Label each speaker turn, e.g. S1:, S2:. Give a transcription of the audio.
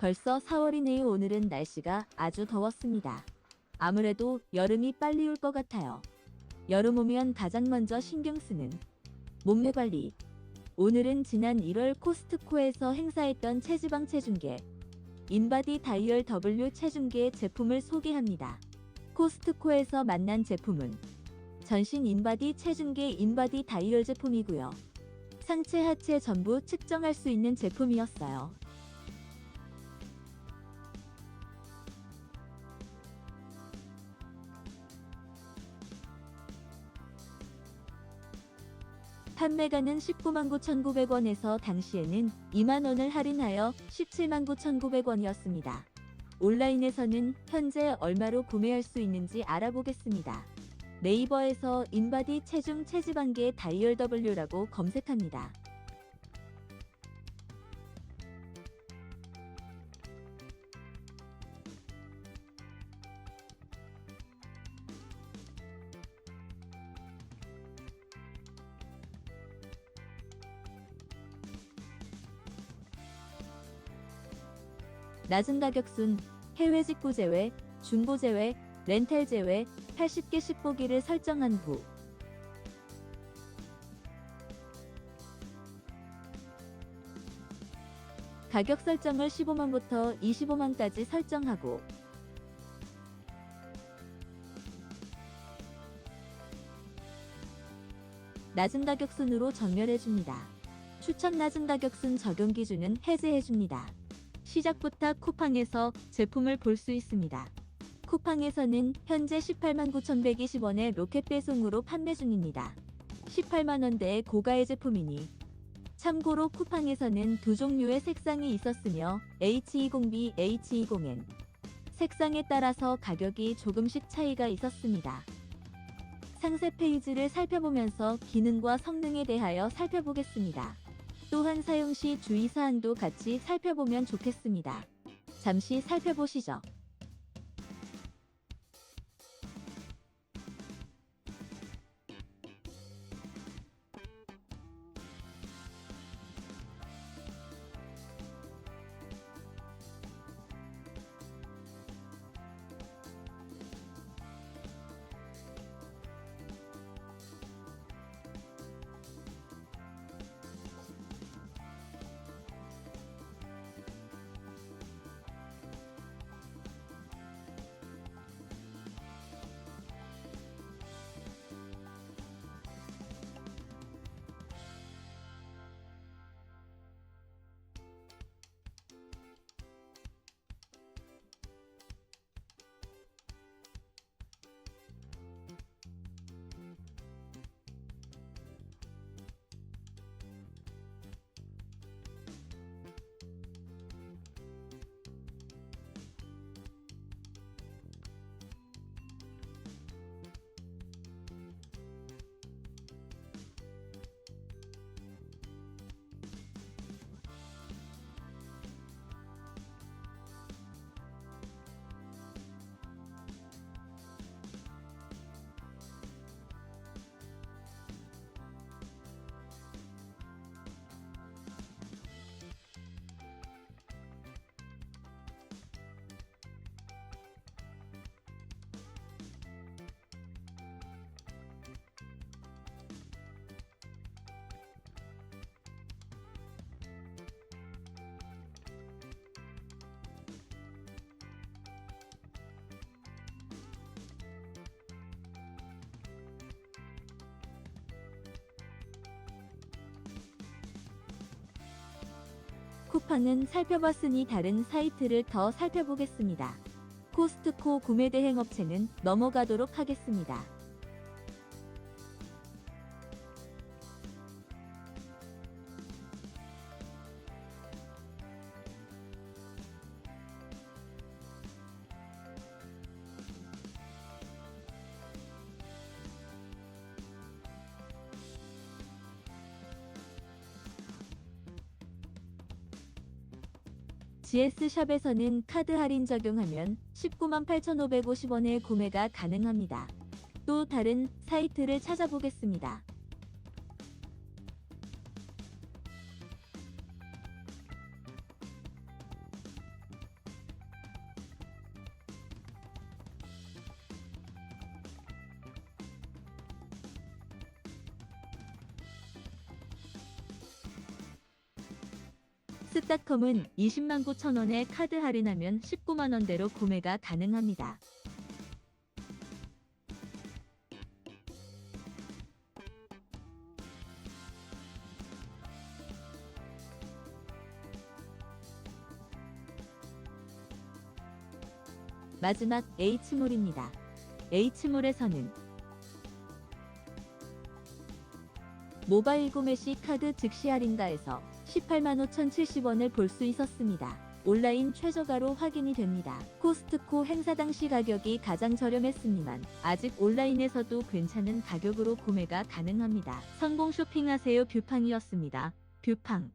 S1: 벌써 4월이네요. 오늘은 날씨가 아주 더웠습니다. 아무래도 여름이 빨리 올 것 같아요. 여름 오면 가장 먼저 신경 쓰는 몸매 관리. 오늘은 지난 1월 코스트코에서 행사했던 체지방 체중계 인바디 다이얼 W 체중계 제품을 소개합니다. 코스트코에서 만난 제품은 전신 인바디 체중계 인바디 다이얼 제품이고요. 상체 하체 전부 측정할 수 있는 제품이었어요. 판매가는 19만 9,900원에서 당시에는 2만 원을 할인하여 17만 9,900원이었습니다. 온라인에서는 현재 얼마로 구매할 수 있는지 알아보겠습니다. 네이버에서 인바디 체중 체지방계 다이얼 W라고 검색합니다. 낮은 가격순, 해외 직구 제외, 중고 제외, 렌탈 제외 80개 10보기를 설정한 후 가격 설정을 15만부터 25만까지 설정하고 낮은 가격순으로 전멸해줍니다. 추천 낮은 가격순 적용 기준은 해제해줍니다. 시작부터 쿠팡에서 제품을 볼 수 있습니다. 쿠팡에서는 현재 18만 9,120원의 로켓 배송으로 판매 중입니다. 18만 원대의 고가의 제품이니 참고로 쿠팡에서는 두 종류의 색상이 있었으며 H20B, H20N 색상에 따라서 가격이 조금씩 차이가 있었습니다. 상세 페이지를 살펴보면서 기능과 성능에 대하여 살펴보겠습니다. 또한 사용 시 주의사항도 같이 살펴보면 좋겠습니다. 잠시 살펴보시죠. 쿠팡은 살펴봤으니 다른 사이트를 더 살펴보겠습니다. 코스트코 구매 대행 업체는 넘어가도록 하겠습니다. GS샵에서는 카드 할인 적용하면 19만 8,550원에 구매가 가능합니다. 또 다른 사이트를 찾아보겠습니다. 스.com은 20만 9천 원에 카드 할인하면 19만 원대로 구매가 가능합니다. 마지막 H몰입니다. H몰에서는 모바일 구매 시 카드 즉시 할인가에서 18만 5,070원을 볼 수 있었습니다. 온라인 최저가로 확인이 됩니다. 코스트코 행사 당시 가격이 가장 저렴했습니만 아직 온라인에서도 괜찮은 가격으로 구매가 가능합니다. 성공 쇼핑하세요 뷰팡이었습니다. 뷰팡